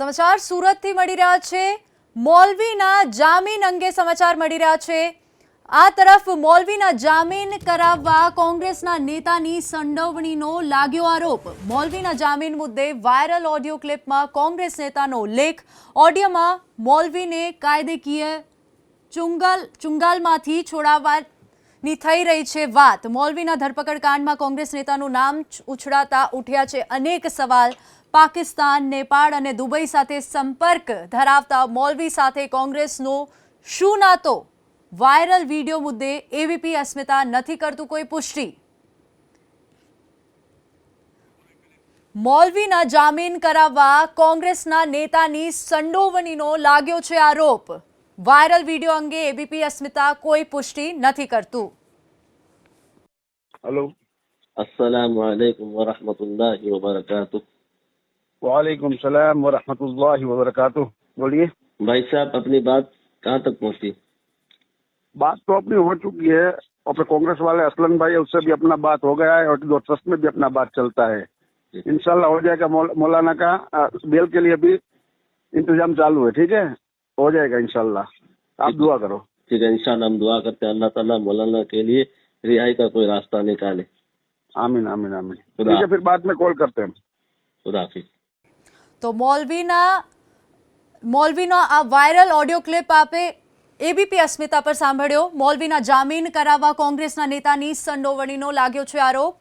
સમાચાર સુરતથી મળી રહ્યા છે. મોલવીના જામીન અંગે સમાચાર મળી રહ્યા છે. આ તરફ મોલવીના જામીન કરાવવા કોંગ્રેસના નેતાની સંડોવણીનો લાગ્યો આરોપ. મોલવીના જામીન મુદ્દે વાયરલ ઓડિયો ક્લિપમાં કોંગ્રેસ નેતાનો ઉલ્લેખ. ઓડિયોમાં મોલવીને કાયદેકીય ચુંગાલ ચુંગાલમાંથી છોડાવવાની થઈ રહી છે વાત. મોલવીના ધરપકડ કાંડમાં કોંગ્રેસ નેતાનું નામ ઉછળાતા ઉઠ્યા છે. અનેક સવાલ પાકિસ્તાન, નેપાળ અને દુબઈ સાથે સંપર્ક ધરાવતા મોલવી સાથે કોંગ્રેસનો શું નાતો? વાયરલ વીડિયો મુદ્દે એવીપી અસ્મિતા નથી કરતું કોઈ પુષ્ટિ. મોલવીના જામીન કરાવવા કોંગ્રેસના નેતાની સંડોવણીનો લાગ્યો છે આરોપ. વાયરલ વિડીયો અંગે એબીપી અસ્મિતા કોઈ પુષ્ટિ નથી કરતું हेलो अस्सलाम वालेकुम व रहमतुल्लाहि व बरकातुह वालेकुम सलाम व रहमतुल्लाहि व बरकातुह बोलिए भाई साहब अपनी बात कहाँ तक पहुँची बात तो अपनी हो चुकी है और फिर कांग्रेस वाले असलन भाई है उससे भी अपना बात हो गया है और दो ट्रस्ट में भी अपना बात चलता है इंशाल्लाह हो जाएगा मौल- मौलाना का अ, बेल के लिए भी इंतजाम चालू है ठीक है हो जाएगा इंशाल्लाह आप दुआ करो ठीक है इंशाल्लाह हम दुआ करते हैं अल्लाह ताला मौलाना के लिए रिहाई का कोई रास्ता निकाले आमीन आमीन आमीन खुदा- ठीक है फिर बाद में कॉल करते हैं खुदा हाफिज તો મોલવીના મોલવીનો આ વાયરલ ઓડિયો ક્લિપ આપે એબીપી અસ્મિતા પર સાંભળ્યો મોલવીના જામીન કરાવવા કોંગ્રેસના નેતાની સંડોવણીનો લાગ્યો છે આરોપ